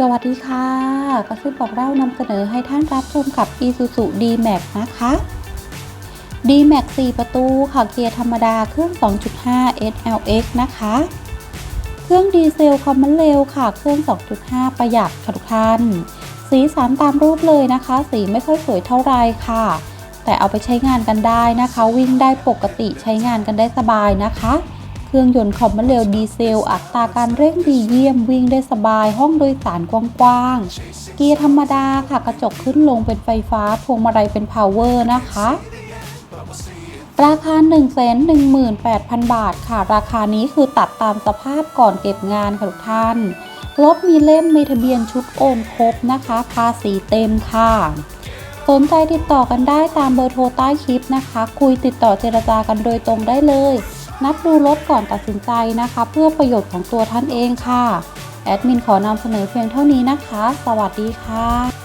สวัสดีค่ะ กระซิบบอกเล่านำเสนอให้ท่านรับชมกับ Isuzu D-Max นะคะ D-Max 4 ประตูค่ะเกียร์ธรรมดาเครื่อง 2.5 SLX นะคะ เครื่องดีเซลคอมมอนเร็วค่ะ เครื่อง 2.5 ประหยัดค่ะทุกท่าน สีสันตามรูปเลยนะคะ สีไม่ค่อยสวยเท่าไรค่ะ แต่เอาไปใช้งานกันได้นะคะ วิ่งได้ปกติใช้งานกันได้สบายนะคะ เครื่องยนต์คอมมอนเร็วดีเซล อัตราการเร่งดีเยี่ยมวิ่งได้สบายห้องโดยสารกว้างๆ เกียร์ธรรมดาค่ะกระจกขึ้นลงเป็นไฟฟ้าพวงมาลัยเป็นพาวเวอร์นะคะราคา 118,000 บาทค่ะ ราคานี้คือตัดตามสภาพก่อนเก็บงานค่ะทุกท่าน รถมีเล่มมีทะเบียนชุดโอนครบนะคะ ภาษีเต็มค่ะ สนใจติดต่อกันได้ตามเบอร์โทรใต้คลิปนะคะ คุยติดต่อเจรจากันโดยตรงได้เลย นัดดูรถก่อนตัดสินใจนะคะ เพื่อประโยชน์ของตัวท่านเองค่ะ แอดมินขอนำเสนอเพียงเท่านี้นะคะ สวัสดีค่ะ